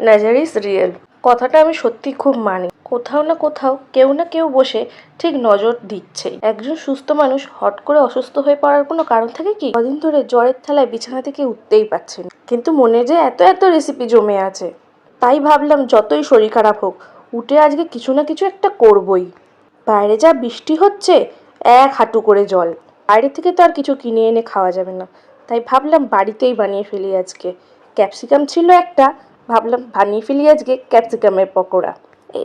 Nasal is real. কথাটা আমি সত্যি খুব মানি। কোথাও না কোথাও কেউ না কেউ বসে ঠিক নজর দিচ্ছেই। একজন সুস্থ মানুষ হট করে অসুস্থ হয়ে পড়ার কোনো কারণ থাকে কি? কদিন ধরে জ্বরের থালায় বিছানা থেকে উঠতেই পারছেন কিন্তু মনে যে এত এত রেসিপি জমে আছে। তাই ভাবলাম যতই শরীর খারাপ হোক, উঠে আজকে কিছু না কিছু একটা করবই। বাইরে যা বৃষ্টি হচ্ছে, এক হাঁটু করে জল। বাইরে থেকে তো আর কিছু কিনে এনে খাওয়া যাবে না। তাই ভাবলাম বাড়িতেই বানিয়ে ফেলি আজকে। ক্যাপসিকাম ছিল একটা ভাবলাম, বানিয়ে ফেলি আজকে ক্যাপসিকামের পকোড়া।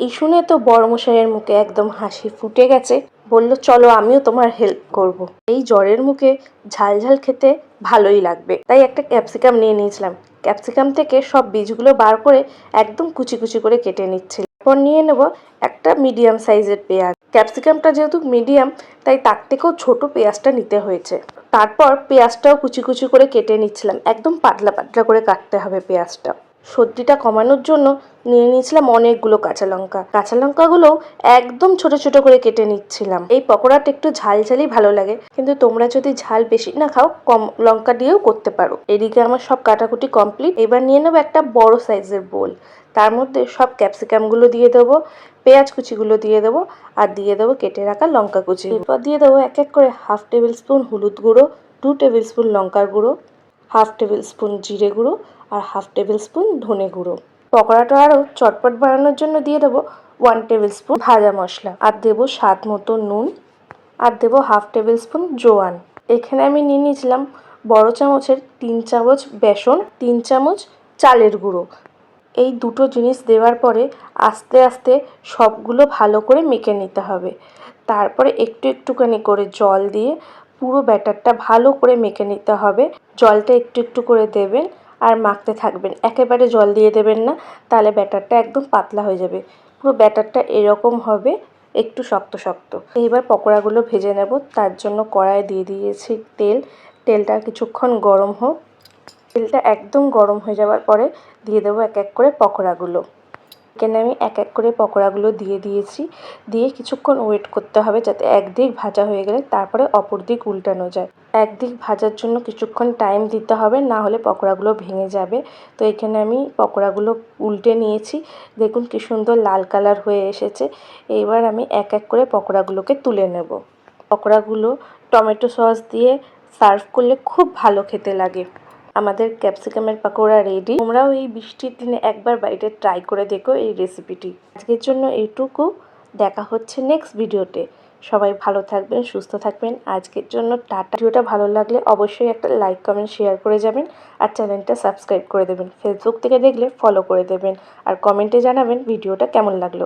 এই শুনে তো বড়মশাইয়ের মুখে একদম হাসি ফুটে গেছে। বলল, চলো, আমিও তোমার হেল্প করব। এই জ্বরের মুখে ঝাল ঝাল খেতে ভালোই লাগবে। তাই একটা ক্যাপসিকাম নিয়ে নিয়েছিলাম। ক্যাপসিকাম থেকে সব বীজগুলো বার করে একদম কুচি কুচি করে কেটে নিচ্ছি এরপর নিয়ে নেব একটা মিডিয়াম সাইজের পেঁয়াজ। ক্যাপসিকামটা যেহেতু মিডিয়াম, তাই তার থেকেও ছোট পেঁয়াজটা নিতে হয়েছে। তারপর পেঁয়াজটাও কুচি কুচি করে কেটে নিচ্ছিলাম। একদম পাতলা পাতলা করে কাটতে হবে পেঁয়াজটা। সর্দিটা কমানোর জন্য নিয়ে নিয়েছিলাম অনেকগুলো কাঁচা লঙ্কা। কাঁচা লঙ্কাগুলো একদম ছোট ছোট করে কেটে নিচ্ছিলাম। এই পকোড়াটা একটু ঝাল ঝালই ভালো লাগে, কিন্তু তোমরা যদি ঝাল বেশি না খাও, কম লঙ্কা দিয়েও করতে পারো। এদিকে আমার সব কাটাকুটি কমপ্লিট। এবার নিয়ে নেব একটা বড় সাইজের বোল। তার মধ্যে সব ক্যাপসিকামগুলো দিয়ে দেবো, পেঁয়াজ কুচিগুলো দিয়ে দেবো, আর দিয়ে দেবো কেটে রাখা লঙ্কা কুচি। এরপর দিয়ে দেবো এক এক করে হাফ টেবিল স্পুন হলুদ গুঁড়ো টু টেবিল স্পুন লঙ্কার গুঁড়ো, হাফ টেবিল স্পুন জিরে গুঁড়ো আর হাফ টেবিল স্পুন ধনে গুঁড়ো। পকোড়াটা আরও চটপট বানানোর জন্য দিয়ে দেবো ওয়ান টেবিল স্পুন ভাজা মশলা। আর দেবো স্বাদ মতো নুন। আর দেবো হাফ টেবিল স্পুন জোয়ান। এখানে আমি নিয়ে নিয়েছিলাম বড় চামচের তিন চামচ বেসন, তিন চামচ চালের গুঁড়ো। এই দুটো জিনিস দেওয়ার পরে আস্তে আস্তে সবগুলো ভালো করে মেখে নিতে হবে। তারপরে একটু একটুখানি করে জল দিয়ে পুরো ব্যাটারটা ভালো করে মেখে নিতে হবে। জলটা একটু একটু করে দেবেন। আর মাখতে থাকবেন। একেবারে জল দিয়ে দেবেন না, তাহলে ব্যাটারটা একদম পাতলা হয়ে যাবে। পুরো ব্যাটারটা এরকম হবে, একটু শক্ত শক্ত। এইবার পকোড়াগুলো ভেজে নেব। তার জন্য কড়াই দিয়ে দিয়েছি তেল। তেলটা কিছুক্ষণ গরম হোক। তেলটা একদম গরম হয়ে যাওয়ার পরে দিয়ে দেবো এক এক করে পকোড়াগুলো। এখানে আমি এক এক করে পকোড়াগুলো দিয়ে দিয়েছি। দিয়ে কিছুক্ষণ ওয়েট করতে হবে যাতে একদিক ভাজা হয়ে গেলে তারপরে অপর দিক উল্টানো যায়। একদিক ভাজার জন্য কিছুক্ষণ টাইম দিতে হবে, না হলে পকোড়াগুলো ভেঙে যাবে। তো এখানে আমি পকোড়াগুলো উল্টে নিয়েছি। দেখুন কি সুন্দর লাল কালার হয়ে এসেছে। এবার আমি এক এক করে পকোড়াগুলোকে তুলে নেব। পকোড়াগুলো টমেটো সস দিয়ে সার্ভ করলে খুব ভালো খেতে লাগে। আমাদের ক্যাপসিকামের পাকোড়া রেডি তোমরাও এই বৃষ্টির দিনে একবার বাড়িতে ট্রাই করে দেখো এই রেসিপিটি আজকের জন্য এইটুকু। দেখা হচ্ছে নেক্সট ভিডিওতে সবাই ভালো থাকবেন, সুস্থ থাকবেন। আজকের জন্য টাটা। ভিডিওটা ভালো লাগলে অবশ্যই একটা লাইক কমেন্ট শেয়ার করে যাবেন আর চ্যানেলটা সাবস্ক্রাইব করে দেবেন। ফেসবুক থেকে দেখলে ফলো করে দেবেন। আর কমেন্টে জানাবেন ভিডিওটা কেমন লাগল।